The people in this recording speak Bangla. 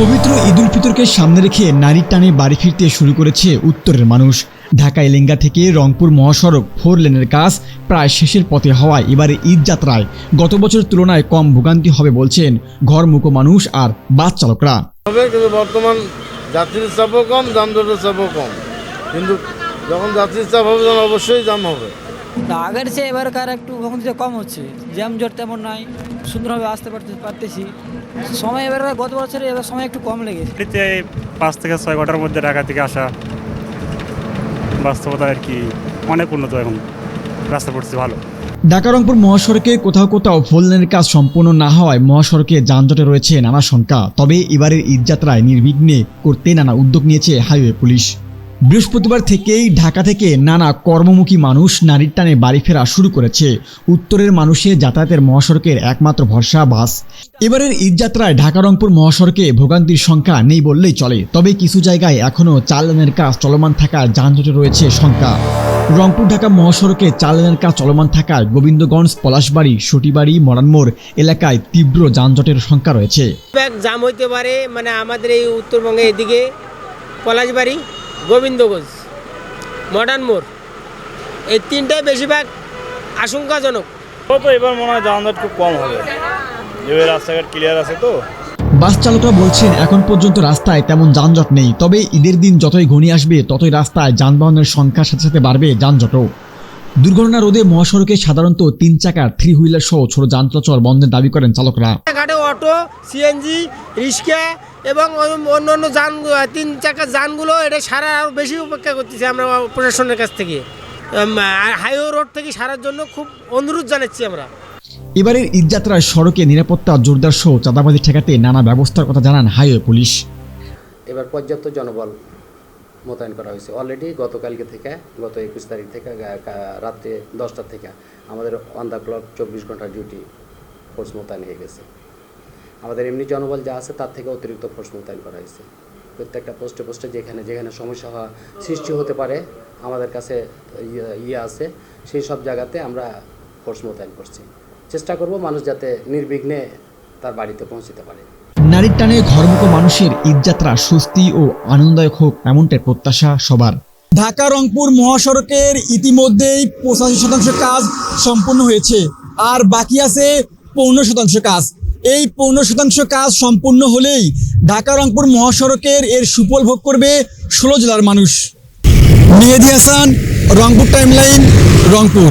পবিত্র ঈদুল ফিতরকে সামনে রেখে নারীর টানে বাড়ি ফিরতে শুরু করেছে উত্তরের মানুষ। ঢাকা এলেঙ্গা থেকে রংপুর মহাসড়ক ফোর লেনের কাজ প্রায় শেষের পথে হওয়ায় এবারে ঈদ যাত্রায় গত বছরের তুলনায় কম ভোগান্তি হবে বলছেন ঘর মুখো মানুষ আর বাস চালকরা। কিন্তু বর্তমান যাত্রীর চাপও কম, যানজটের চাপও কম। কিন্তু যখন যাত্রীর চাপ হবে, তখন অবশ্যই জাম হবে। আগের চেয়ে এবারকার একটু ভোগান্তিটা কম হচ্ছে জ্যাম জট তেমন নাই সুন্দরভাবে আসতে পারতে পারতেছি। সময় এবার গত বছরে এবার সময় একটু কম লেগেছে। পাঁচ থেকে ছয় ঘণ্টার মধ্যে ঢাকা থেকে আসা বাস্তবতা আর কি অনেক উন্নত এখন রাস্তা পড়ছে ভালো। ঢাকা রংপুর মহাসড়কে কোথাও কোথাও ফোর কাজ সম্পূর্ণ না হওয়ায় মহাসড়কে যানজটে রয়েছে নানা শঙ্কা তবে এবারের ঈদযাত্রায় নির্বিঘ্নে করতে নানা উদ্যোগ নিয়েছে হাইওয়ে পুলিশ। বৃহস্পতিবার থেকেই ঢাকা থেকে নানা কর্মমুখী মানুষ নারীর টানে বাড়ি ফেরা শুরু করেছে। উত্তরের মানুষের যাতায়াতের মহাসড়কের একমাত্র ভরসা বাস। এবারের ঈদযাত্রায় ঢাকা রংপুর মহাসড়কে ভোগান্তির সংখ্যা নেই বললেই চলে। তবে কিছু জায়গায় এখনও চার লেনের কাজ চলমান থাকা যানজটে রয়েছে শঙ্কা। রংপুর ঢাকা মহাসড়কে চার লেনের কাজ চলমান থাকায় গোবিন্দগঞ্জ, পলাশবাড়ি, সটিবাড়ি মরানমোড় এলাকায় তীব্র যানজটের সংখ্যা রয়েছে। জাম হইতে পারে মানে আমাদের এই উত্তরবঙ্গে এদিকে, পলাশবাড়ি। গোবিন্দগঞ্জ মডার্ন মোড়। এই তিনটাই বেশিরভাগ আশঙ্কাজনক। তো এবার মনে হয় যানজট খুব কম হবে। যেভাবে রাস্তাঘাট ক্লিয়ার আছে তো। বাস চালকরা বলছেন এখন পর্যন্ত রাস্তায় তেমন যানজট নেই তবে ঈদের দিন যতই ঘনিয়ে আসবে ততই রাস্তায় যানবাহনের সংখ্যার সাথে সাথে বাড়বে যানজটও। দুর্ঘটনা রোধে মহাসড়কে সাধারণত তিন চাকার থ্রি হুইলার সহ ছোট যান চলাচল বন্ধের দাবি করেন চালকরা। ঘাটে অটো সিএনজি রিক্সা এবং অন্য অন্য যান তিন চাকার যানগুলো এটা সারা আরও বেশি উপেক্ষা করতেছি আমরা প্রশাসনের কাছ থেকে। হাইওয়ে রোড থেকে সারার জন্য খুব অনুরোধ জানাচ্ছি আমরা। এবারের ঈদযাত্রায় সড়কে নিরাপত্তা জোরদার সহ চাঁদাবাজি ঠেকাতে নানা ব্যবস্থার কথা জানান হাইওয়ে পুলিশ। এবার পর্যাপ্ত জনবল মোতায়েন করা হয়েছে। অলরেডি গতকালকে থেকে গত একুশ তারিখ থেকে রাত্রে দশটা থেকে আমাদের অন দ্য ক্লক চব্বিশ ঘণ্টা ডিউটি ফোর্স মোতায়েন হয়ে গেছে। আমাদের এমনি জনবল যা আছে তার থেকে অতিরিক্ত ফোর্স মোতায়েন করা হয়েছে। প্রত্যেকটা পোস্টে পোস্টে যেখানে যেখানে সমস্যা হওয়া সৃষ্টি হতে পারে আমাদের কাছে ইয়ে- ইয়ে আছে সেই সব জায়গাতে আমরা ফোর্স মোতায়েন করছি। চেষ্টা করব মানুষ যাতে নির্বিঘ্নে তার বাড়িতে পৌঁছতে পারে। নারীর টানে ঘরমুখো মানুষের ঈদযাত্রা সুস্থি ও আনন্দদায়ক হোক এমনটাই প্রত্যাশা সবার। ঢাকা রংপুর মহাসড়কের ইতিমধ্যেই পঁচাশি শতাংশ কাজ সম্পূর্ণ হয়েছে আর বাকি আছে পনেরো শতাংশ কাজ। এই পনেরো শতাংশ কাজ সম্পূর্ণ হলেই ঢাকা রংপুর মহাসড়কের এর সুফল ভোগ করবে ষোলো জেলার মানুষ। মেহেদি হাসান, রংপুর টাইমলাইন, রংপুর।